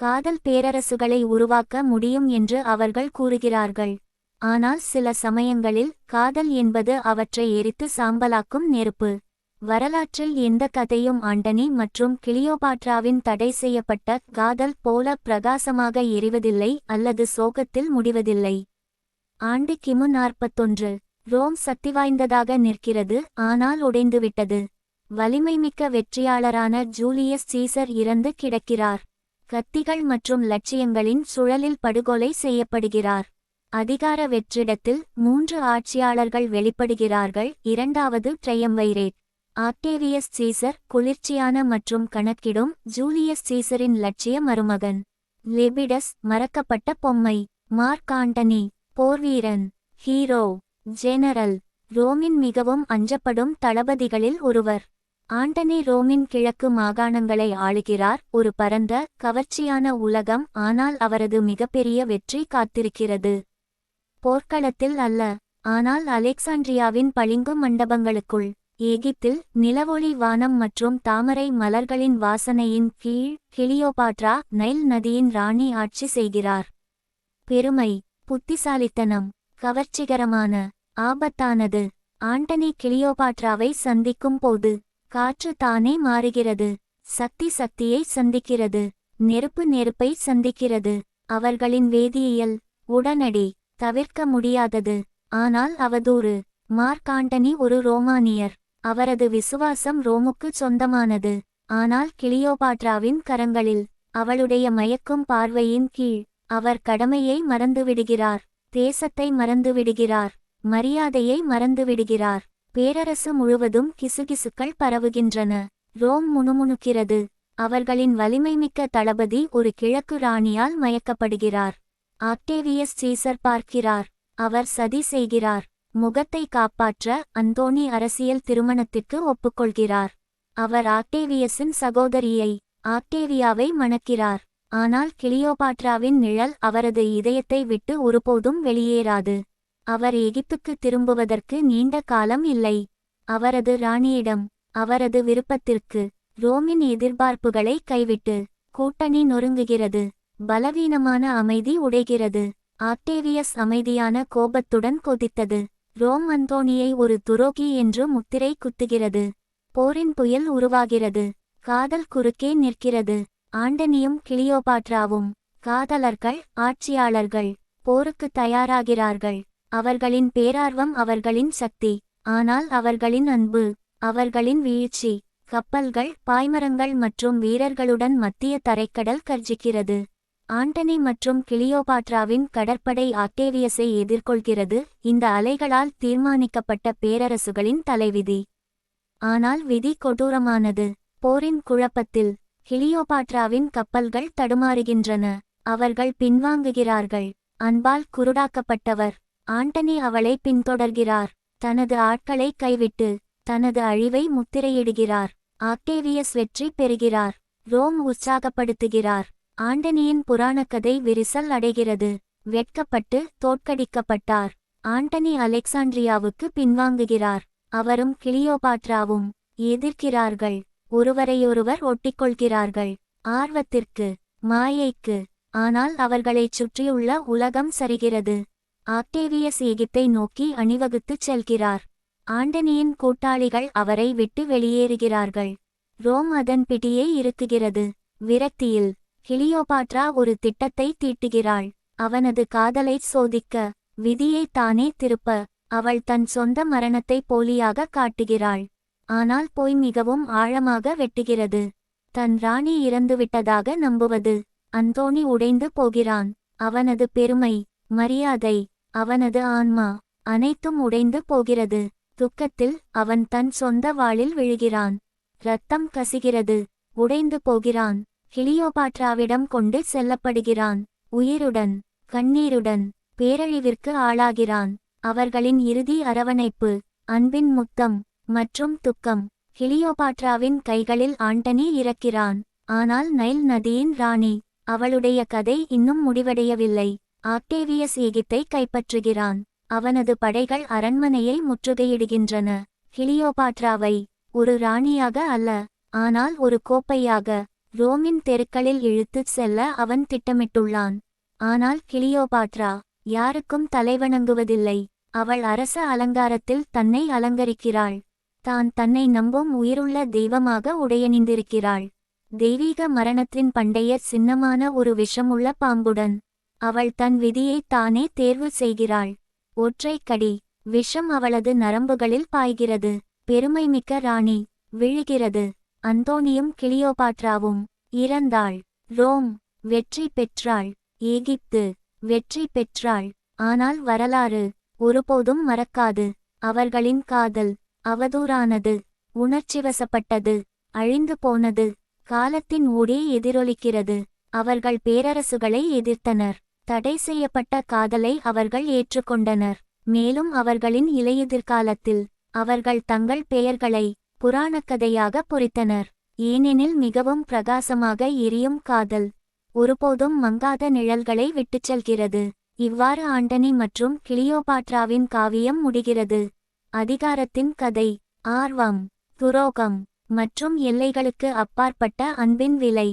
காதல் பேரரசுகளை உருவாக்க முடியும் என்று அவர்கள் கூறுகிறார்கள். ஆனால் சில சமயங்களில் காதல் என்பது அவற்றை எரித்து சாம்பலாக்கும் நெருப்பு. வரலாற்றில் எந்த கதையும் ஆண்டனி மற்றும் கிளியோபாட்ராவின் தடை செய்யப்பட்ட காதல் போல பிரகாசமாக எரிவதில்லை அல்லது சோகத்தில் முடிவதில்லை. ஆண்டு கிமு நாற்பத்தொன்று. ரோம் சக்திவாய்ந்ததாக நிற்கிறது ஆனால் உடைந்துவிட்டது. வலிமைமிக்க வெற்றியாளரான ஜூலியஸ் சீசர் இறந்து கிடக்கிறார். கத்திகள் மற்றும் லட்சியங்களின் சுழலில் படுகொலை செய்யப்படுகிறார். அதிகார வெற்றிடத்தில் மூன்று ஆட்சியாளர்கள் வெளிப்படுகிறார்கள். இரண்டாவது ட்ரையம்வைரேட் ஆக்டேவியஸ் சீசர் குளிர்ச்சியான மற்றும் கணக்கிடும் ஜூலியஸ் சீசரின் லட்சிய மருமகன். லெபிடஸ் மறக்கப்பட்ட பொம்மை. மார்க் ஆண்டனி போர்வீரன். ஹீரோ. ஜெனரல். ரோமின் மிகவும் அஞ்சப்படும் தளபதிகளில் ஒருவர். ஆண்டனி ரோமின் கிழக்கு மாகாணங்களை ஆளுகிறார் ஒரு பரந்த கவர்ச்சியான உலகம் ஆனால் அவரது மிகப்பெரிய வெற்றி காத்திருக்கிறது. போர்க்களத்தில் அல்ல ஆனால் அலெக்சாண்ட்ரியாவின் பளிங்கு மண்டபங்களுக்குள் எகிப்தில் நிலவொளி வானம் மற்றும் தாமரை மலர்களின் வாசனையின் கீழ் கிளியோபாட்ரா நைல் நதியின் ராணி ஆட்சி செய்கிறார். பெருமை புத்திசாலித்தனம் கவர்ச்சிகரமான ஆபத்தானது. ஆண்டனி கிளியோபாட்ராவை சந்திக்கும் போது காற்று தானே மாறுகிறது. சக்தி சக்தியை சந்திக்கிறது. நெருப்பு நெருப்பை சந்திக்கிறது. அவர்களின் வேதியியல் உடனடி தவிர்க்க முடியாதது. ஆனால் அவதூறு. மார்க் ஆண்டனி ஒரு ரோமானியர். அவரது விசுவாசம் ரோமுக்கு சொந்தமானது. ஆனால் கிளியோபாட்ராவின் கரங்களில் அவளுடைய மயக்கும் பார்வையின் கீழ் அவர் கடமையை மறந்துவிடுகிறார். தேசத்தை மறந்துவிடுகிறார். மரியாதையை மறந்துவிடுகிறார். பேரரசு முழுவதும் கிசுகிசுக்கள் பரவுகின்றன. ரோம் முணுமுணுக்கிறது. அவர்களின் வலிமைமிக்க தளபதி ஒரு கிழக்கு ராணியால் மயக்கப்படுகிறார். ஆக்டேவியஸ் சீசர் பார்க்கிறார். அவர் சதி செய்கிறார். முகத்தை காப்பாற்ற அந்தோனி அரசியல் திருமணத்திற்கு ஒப்புக்கொள்கிறார். அவர் ஆக்டேவியஸின் சகோதரியை ஆக்டேவியாவை மணக்கிறார். ஆனால் கிளியோபாட்ராவின் நிழல் அவரது இதயத்தை விட்டு ஒருபோதும் வெளியேறாது. அவர் எகிப்துக்கு திரும்புவதற்கு நீண்ட காலம் இல்லை. அவரது ராணியிடம் அவரது விருப்பத்திற்கு ரோமின் எதிர்பார்ப்புகளை கைவிட்டு கூட்டணி நொறுங்குகிறது. பலவீனமான அமைதி உடைகிறது. ஆக்டேவியஸ் அமைதியான கோபத்துடன் கொதித்தது. ரோம் அந்தோனியை ஒரு துரோகி என்று முத்திரை குத்துகிறது. போரின் புயல் உருவாகிறது. காதல் குறுக்கே நிற்கிறது. ஆண்டனியும் கிளியோபாட்ராவும் காதலர்கள் ஆட்சியாளர்கள் போருக்கு தயாராகிறார்கள். அவர்களின் பேரார்வம் அவர்களின் சக்தி ஆனால் அவர்களின் அன்பு அவர்களின் வீழ்ச்சி கப்பல்கள் பாய்மரங்கள் மற்றும் வீரர்களுடன் மத்திய தரைக்கடல் கர்ஜிக்கிறது. ஆண்டனி மற்றும் கிளியோபாட்ராவின் கடற்படை ஆக்டேவியஸை எதிர்கொள்கிறது இந்த அலைகளால் தீர்மானிக்கப்பட்ட பேரரசுகளின் தலைவிதி. ஆனால் விதி கொடூரமானது. போரின் குழப்பத்தில் கிளியோபாட்ராவின் கப்பல்கள் தடுமாறுகின்றன. அவர்கள் பின்வாங்குகிறார்கள். அன்பால் குருடாக்கப்பட்டவர். ஆண்டனி அவளை பின்தொடர்கிறார். தனது ஆட்களை கைவிட்டு தனது அழிவை முத்திரையிடுகிறார். ஆக்டேவியஸ் வெற்றி பெறுகிறார். ரோம் உற்சாகப்படுத்துகிறார். ஆண்டனியின் புராணக்கதை விரிசல் அடைகிறது. வெட்கப்பட்டு தோற்கடிக்கப்பட்டார். ஆண்டனி அலெக்சாண்ட்ரியாவுக்கு பின்வாங்குகிறார். அவரும் கிளியோபாட்ராவும் எதிர்க்கிறார்கள். ஒருவரையொருவர் ஒட்டிக்கொள்கிறார்கள். ஆர்வத்திற்கு மாயைக்கு ஆனால் அவர்களைச் சுற்றியுள்ள உலகம் சரிகிறது. ஆக்டேவியஸ் எகிப்தை நோக்கி அணிவகுத்துச் செல்கிறார். ஆண்டனியின் கூட்டாளிகள் அவரை விட்டு வெளியேறுகிறார்கள். ரோம் அதன் பிடியே இருக்குகிறது விரக்தியில் ஹிலியோபாட்ரா ஒரு திட்டத்தை தீட்டுகிறாள். அவனது காதலைச் சோதிக்க விதியை தானே திருப்ப அவள் தன் சொந்த மரணத்தை போலியாக காட்டுகிறாள். ஆனால் போய் மிகவும் ஆழமாக வெட்டுகிறது. தன் ராணி இறந்துவிட்டதாக நம்புவது அந்தோணி உடைந்து போகிறான். அவனது பெருமை மரியாதை அவனது ஆன்மா அனைத்தும் உடைந்து போகிறது. துக்கத்தில் அவன் தன் சொந்த வாளில் விழுகிறான். ரத்தம் கசிகிறது. உடைந்து போகிறான். ஹிலியோபாட்ராவிடம் கொண்டு செல்லப்படுகிறான். உயிருடன் கண்ணீருடன் பேரழிவிற்கு ஆளாகிறான். அவர்களின் இறுதி அரவணைப்பு அன்பின் முத்தம் மற்றும் துக்கம். ஹிலியோபாட்ராவின் கைகளில் ஆண்டனி இறக்கிறான். ஆனால் நைல் நதியின் ராணி அவளுடைய கதை இன்னும் முடிவடையவில்லை. ஆக்டேவியஸ் ஈகித்தை கைப்பற்றுகிறான். அவனது படைகள் அரண்மனையை முற்றுகையிடுகின்றன. கிளியோபாட்ராவை ஒரு ராணியாக அல்ல ஆனால் ஒரு கோப்பையாக ரோமின் தெருக்களில் இழுத்துச் செல்ல அவன் திட்டமிட்டுள்ளான். ஆனால் கிளியோபாட்ரா யாருக்கும் தலைவணங்குவதில்லை. அவள் அரச அலங்காரத்தில் தன்னை அலங்கரிக்கிறாள். தான் தன்னை நம்பும் உயிருள்ள தெய்வமாக உடையணிந்திருக்கிறாள். தெய்வீக மரணத்தின் பண்டைய சின்னமான ஒரு விஷமுள்ள பாம்புடன் அவள் தன் விதியை தானே தேர்வு செய்கிறாள். ஒற்றை கடி. விஷம் அவளது நரம்புகளில் பாய்கிறது. பெருமைமிக்க ராணி. விழுகிறது. அந்தோனியும் கிளியோபாட்ராவும் இறந்தாள். ரோம். வெற்றி பெற்றாள். எகிப்து வெற்றி பெற்றாள். ஆனால் வரலாறு ஒருபோதும் மறக்காது. அவர்களின் காதல் அவதூறானது. உணர்ச்சிவசப்பட்டது. அழிந்து போனது. காலத்தின் ஊடே எதிரொலிக்கிறது. அவர்கள் பேரரசுகளை எதிர்த்தனர். தடை செய்யப்பட்ட காதலை அவர்கள் ஏற்றுக்கொண்டனர். மேலும் அவர்களின் இலையுதிர்காலத்தில் அவர்கள் தங்கள் பெயர்களை புராணக்கதையாக பொறித்தனர். ஏனெனில் மிகவும் பிரகாசமாக எரியும் காதல் ஒருபோதும் மங்காத நிழல்களை விட்டுச் செல்கிறது. இவ்வாறு ஆண்டனி மற்றும் கிளியோபாட்ராவின் காவியம் முடிகிறது. அதிகாரத்தின் கதை ஆர்வம் துரோகம் மற்றும் எல்லைகளுக்கு அப்பாற்பட்ட அன்பின் விலை